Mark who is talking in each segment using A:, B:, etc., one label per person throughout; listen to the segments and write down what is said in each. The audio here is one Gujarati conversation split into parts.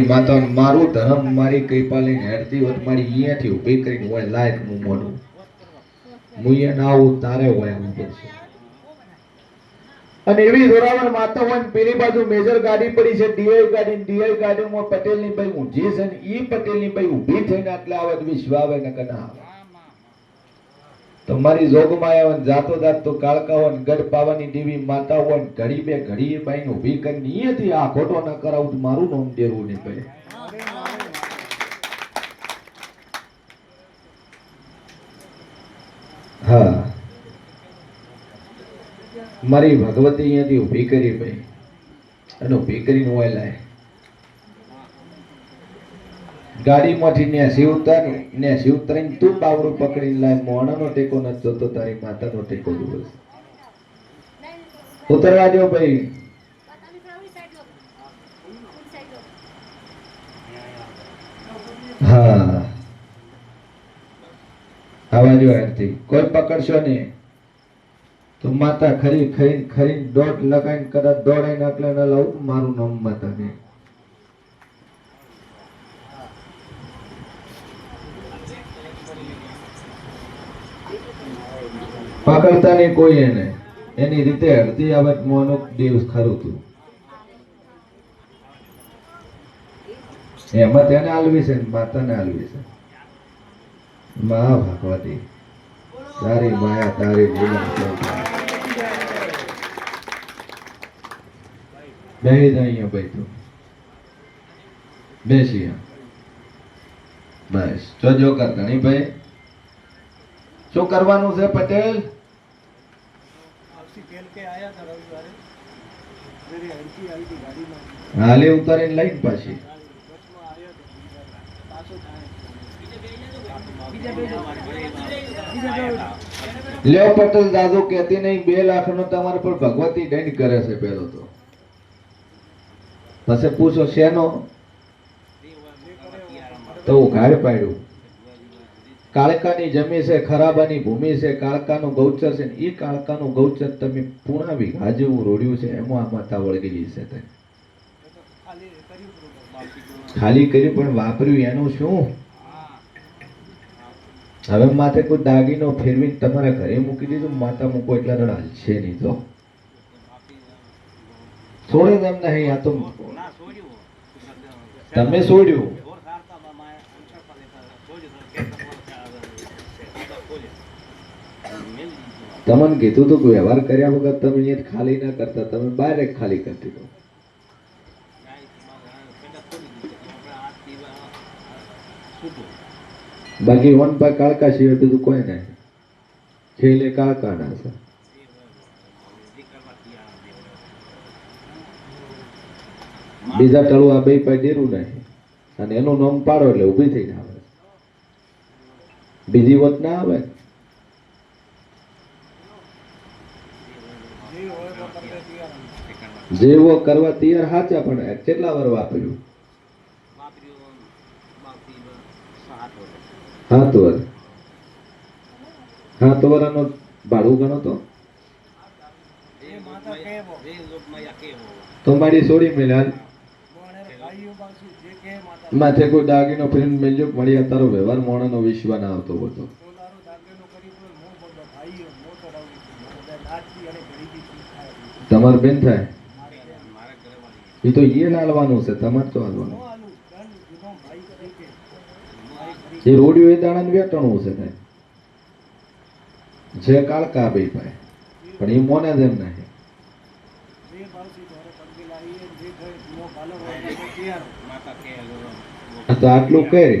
A: માતા મારું ધર્મ મારી કૃપાલી હેરતી હોત મારી અહીંયાથી ઊભી કરીને હોય, લાયક હું મોઢું મુયે ના આવું, તારે હોય હું પડશે અને એવી જોરાવર માતા હોય પેલી બાજુ મેજર ગાડી પડી છે, ડીઆઈ ગાડી ડીઆઈ ગાડીમાં પટેલની ભાઈ ઊંઝી છે ને, ઈ પટેલની ભાઈ ઊભી થઈને આટલા આવે વિશ્વ આવે ને કના આવે. તમારી જોગમાં આવે જાતો જાત તો કાળકા હોય ગઢ પાવાની દેવી માતા હોય ઘડી બે ઘડી એ ઊભી કરી અહીંયાથી આ ખોટો ન કરાવું તો મારું નામ દેવું નહીં ભાઈ હા. મારી ભગવતી અહીંયાથી ઊભી કરી ભાઈ. અને ઊભી કરીને હોય લાય. ગાડીમાંથી ને શિવતર ને શિવતરીને તું બાવડું પકડીને લાય, મોણાનો ટેકો ન જોતો, તારી માતાનો ટેકો જોવે ઉતરવા દો ભાઈ. હા. આવા જો આરતી. કોઈ પકડશો નહીં. તો માતા ખરી ખરી ખરી દોઢ લગાઈને કદાચ દોડાઈ નાખલે ન લાવું, મારું નામ માતા ને પકડતા નહીં કોઈ એને. એની રીતે હડતી આવત મોનો દિવસ ખરું તું. એમાં તેને આલવી છે માતાને આલવી છે. મા ભગવતી તારી માયા, તારી જીવન બેસી જાય ભાઈ તું બેસી બસ બસ. જો કરતા નહીં ભાઈ શું કરવાનું છે પટેલ?
B: આપસી ખેલ કે આયા હતા રવિવારે. મેરી હડકી આવી હતી ગાડીમાં.
A: હાલે ઉતારીને લઈને પાછી.
B: પાછો
A: લ્યો પટેલ દાદુ કેતી નહીં બે લાખ નો તમારે પર ભગવતી દંડ કરે છે પેલો તો. પછી પૂછો શેનો? તો ઉઘાડ પાડ્યું. કાળકાની જમી છે ખરાબાની ભૂમિ છે કાળકાનું ગૌચર છે એ કાળકાનું ગૌચર તમે પૂર્ણ વીઘા જેવું રોડ્યું છે એમાં આ માતા વળગેલી છે તે
B: ખાલી કર્યું પ્રોગ્રામ
A: ખાલી કર્યું પણ વાપર્યું એનું શું? હવે માથે કોઈ દાગીનો ફેરવીને તમારા ઘરે મૂકી દીધું માતા મૂકો એટલે રડાલ છે નહીં તો. છોડે તેમ નહીં આ તો તમે છોડ્યું તમને કીધું તો વ્યવહાર કર્યા વગર તમે અહીંયા ખાલી ના કરતા, તમે બહાર ખાલી કરતી દો બાકી વન પા કાળકા સિવાય બીજું કોઈ નહીં. ખેલે કાળકા ના છે. બીજા ટળું આ બે પાય ડેરું નહીં. અને એનું નામ પાડો એટલે ઊભી થઈને આવે. બીજી વત ના આવે. જેવો કરવા તૈયાર હાચા પણ કેટલા વાર વાપર્યું? સાત વાર. સાત વરાનો ભાડું ગણો તો? તો મારી સોડી મેલ્યા
B: પણ એ ભાઈઓ પાસે જે કહે માતા
A: માથે કોઈ દાગીનો ફ્રેન્ડ મેલ્યો મળી આ તારો વ્યવહાર મોણાનો વિશ્વા ના આવતો હતો તમારે બેન થાય? એ તો એ લાલવાનું છે તમારે તો હાલવાનું.
B: ભાઈ ભાઈ
A: એ રોડિયો એ દાણા વેટણું છે થાય જે કાળકા ભાઈ. પાય પણ એ મોને જેમ એમ નહીં
B: જે ભાવથી ઘરે પગે લાવીએ જે ઘરે જુનો પાલર હોય તે કહે
A: આટલું કરી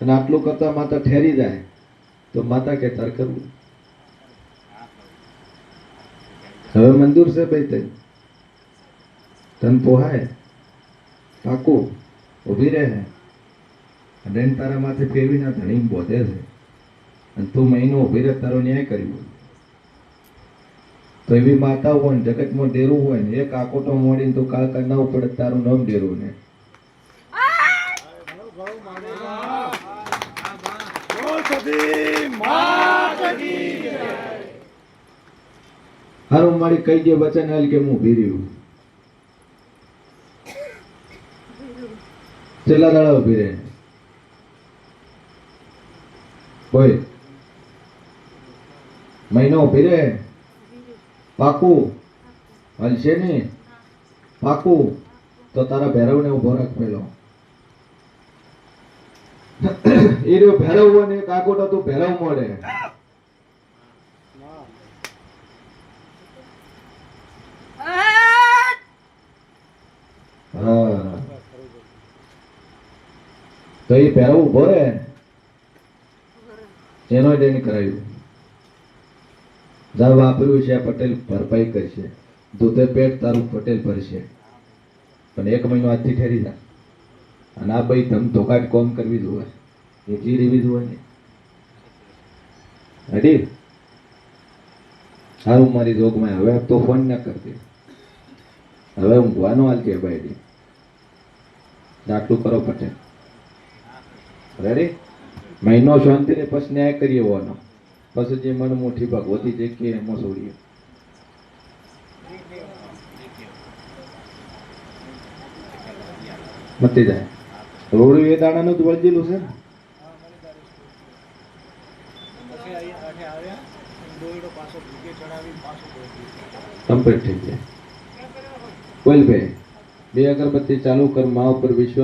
A: અને આટલું કરતા માતા ઠેરી જાય. તો માતા કે તાર કરવું? હવે મંજૂર છે ભાઈ તે તન પોહાય, પાકું, ઊભી રહે. અને તારા માથે ફેરવીને ધણી બોધે છે. અને તું મહિનો ઊભી રહે, તારો ન્યાય કર્યો તો એવી માતા હોય ને, જગતમાં ડેરું હોય ને, એક આકોટો મોડીને તો કાળકા ના પડે તારું નામ ડેરું ને. હારું, મારી કઈ દે વચન હાલ કે હું ભીર્યું. છેલ્લા દાડા ઊભી રહે કોઈ મહિનો ઊભી રહે પાકું. હલશે નહીં પાકું. તો તારા ભૈરવને ઊભો રાખ પેલો. એ રહ્યો ભૈરવ હોય ને કાકો તો મળે. તો એ ભૈરવ ઊભો રહે. એનો કરાયું. જા વાપર્યું છે પટેલ ભરપાઈ કરશે. દૂધે પેટ તારું પટેલ ભરશે. પણ એક મહિનો આજથી ઠેરી જા. અને આ ભાઈ તમ ધોકાટ કોમ કરવી જોવે એટલી રેવી જોવે ને. હડી સારું મારી જોગમાં. હવે તો ફોન ના કરતી હવે ઊંઘવાનો હાલ કે ભાઈ આટલું કરો પટેલ રેડી મહિનો શાંતિ ને પછી ન્યાય કરીએ હોવાનો પછી જે મન મોટી ભગવતી જે કે એમાં છોડીએ. મતી જાય. રોડું એ દાણાનું જ વળજેલું છે? કમ્પ્લીટ થઈ જાય. કોઈલભાઈ બે અગરબત્તી ચાલુ કર, મા ઉપર વિશ્વાસ